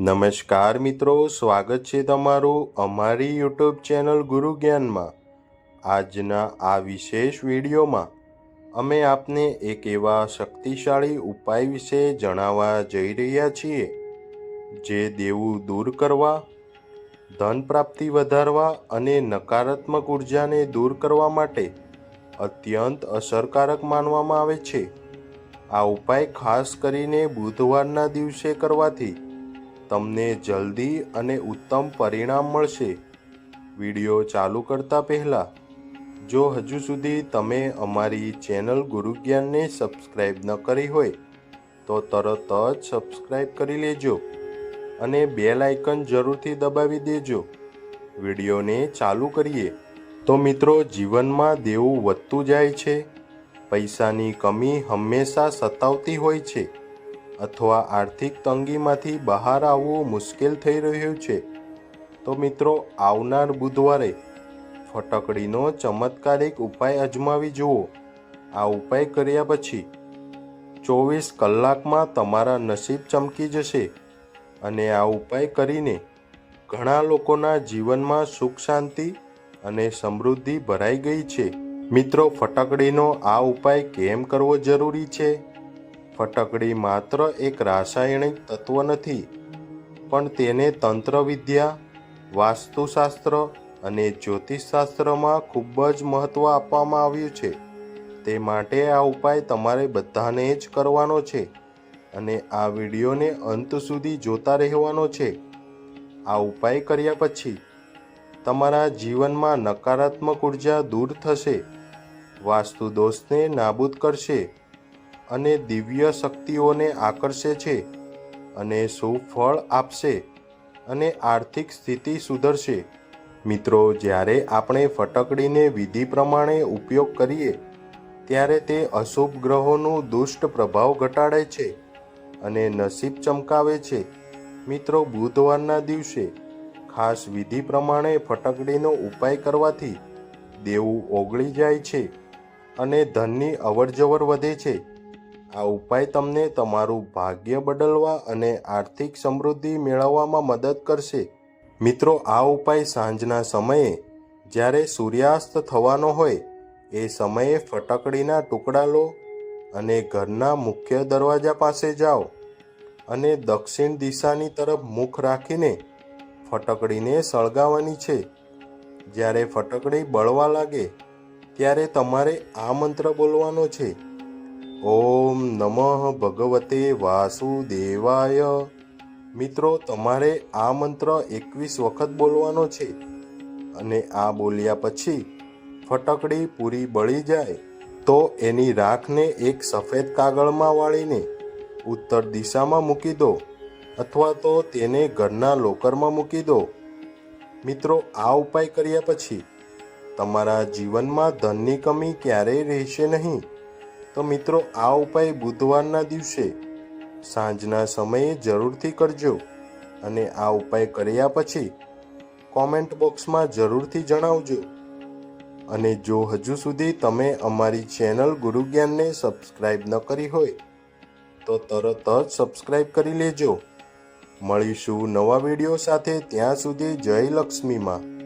નમસ્કાર મિત્રો, સ્વાગત છે તમારું અમારી યુટ્યુબ ચેનલ ગુરુ જ્ઞાનમાં. આજના આ વિશેષ વિડીયોમાં અમે આપને એક એવા શક્તિશાળી ઉપાય વિશે જણાવવા જઈ રહ્યા છીએ, જે દેવું દૂર કરવા, ધન પ્રાપ્તિ વધારવા અને નકારાત્મક ઉર્જાને દૂર કરવા માટે અત્યંત અસરકારક માનવામાં આવે છે. આ ઉપાય ખાસ કરીને બુધવારના દિવસે કરવાથી તમને જલ્દી અને ઉત્તમ પરિણામ મળશે. વીડિયો ચાલુ કરતા પહેલાં, જો હજુ સુધી તમે અમારી ચેનલ ગુરુજ્ઞાનને સબસ્ક્રાઈબ ન કરી હોય, તો તરત જ સબસ્ક્રાઈબ કરી લેજો અને બેલ આઇકન જરૂરથી દબાવી દેજો. વિડીયોને ચાલુ કરીએ. તો મિત્રો, જીવનમાં દેવું વધતું જાય છે. પૈસાની કમી હંમેશા સતાવતી હોય છે. અથવા આર્થિક તંગીમાંથી બહાર આવવું મુશ્કેલ થઈ રહ્યું છે. તો મિત્રો, આવનાર બુધવારે ફટકડીનો ચમત્કારિક ઉપાય અજમાવી જુઓ. આ ઉપાય કર્યા પછી ચોવીસ કલાકમાં તમારા નસીબ ચમકી જશે અને આ ઉપાય કરીને ઘણા લોકોના જીવનમાં સુખ, શાંતિ અને સમૃદ્ધિ ભરાઈ ગઈ છે. મિત્રો, ફટકડીનો આ ઉપાય કેમ કરવો જરૂરી છે? ફટકડી માત્ર એક રાસાયણિક તત્વ નથી, પણ તેને તંત્રવિદ્યા, વાસ્તુશાસ્ત્ર અને જ્યોતિષશાસ્ત્રમાં ખૂબ જ મહત્ત્વ આપવામાં આવ્યું છે. તે માટે આ ઉપાય તમારે બધાને જ કરવાનો છે અને આ વિડીયોને અંત સુધી જોતા રહેવાનો છે. આ ઉપાય કર્યા પછી તમારા જીવનમાં નકારાત્મક ઊર્જા દૂર થશે, વાસ્તુ દોષને નાબૂદ કરશે અને દિવ્ય શક્તિઓને આકર્ષે છે અને સુફળ ફળ આપશે અને આર્થિક સ્થિતિ સુધરશે. મિત્રો, જ્યારે આપણે ફટકડીને વિધિ પ્રમાણે ઉપયોગ કરીએ, ત્યારે તે અશુભ ગ્રહોનું દુષ્ટ પ્રભાવ ઘટાડે છે અને નસીબ ચમકાવે છે. મિત્રો, બુધવારના દિવસે ખાસ વિધિ પ્રમાણે ફટકડીનો ઉપાય કરવાથી દેવું ઓગળી જાય છે અને ધનની અવરજવર વધે છે. આ ઉપાય તમને તમારું ભાગ્ય બદલવા અને આર્થિક સમૃદ્ધિ મેળવવામાં મદદ કરશે. મિત્રો, આ ઉપાય સાંજના સમયે, જ્યારે સૂર્યાસ્ત થવાનો હોય, એ સમયે ફટકડીના ટુકડા લો અને ઘરના મુખ્ય દરવાજા પાસે જાઓ અને દક્ષિણ દિશાની તરફ મુખ રાખીને ફટકડીને સળગાવવાની છે. જ્યારે ફટકડી બળવા લાગે, ત્યારે તમારે આ મંત્ર બોલવાનો છે. ઓમ નમઃ ભગવતે વાસુદેવાય. મિત્રો, તમારે આ મંત્ર એકવીસ વખત બોલવાનો છે અને આ બોલ્યા પછી ફટકડી પૂરી બળી જાય તો એની રાખને એક સફેદ કાગળમાં વાળીને ઉત્તર દિશામાં મૂકી દો અથવા તો તેને ઘરના લોકરમાં મૂકી દો. મિત્રો, આ ઉપાય કર્યા પછી તમારા જીવનમાં ધનની કમી ક્યારેય રહેશે નહીં. તો મિત્રો, આ ઉપાય બુધવારના દિવસે સાંજના સમયે જરૂરથી કરજો અને આ ઉપાય કર્યા પછી કોમેન્ટ બોક્સમાં જરૂરથી જણાવજો. અને જો હજુ સુધી તમે અમારી ચેનલ ગુરુજ્ઞાનને સબસ્ક્રાઇબ ન કરી હોય, તો તરત જ સબસ્ક્રાઇબ કરી લેજો. મળીશું નવા વીડિયો સાથે, ત્યાં સુધી જય લક્ષ્મીમાં.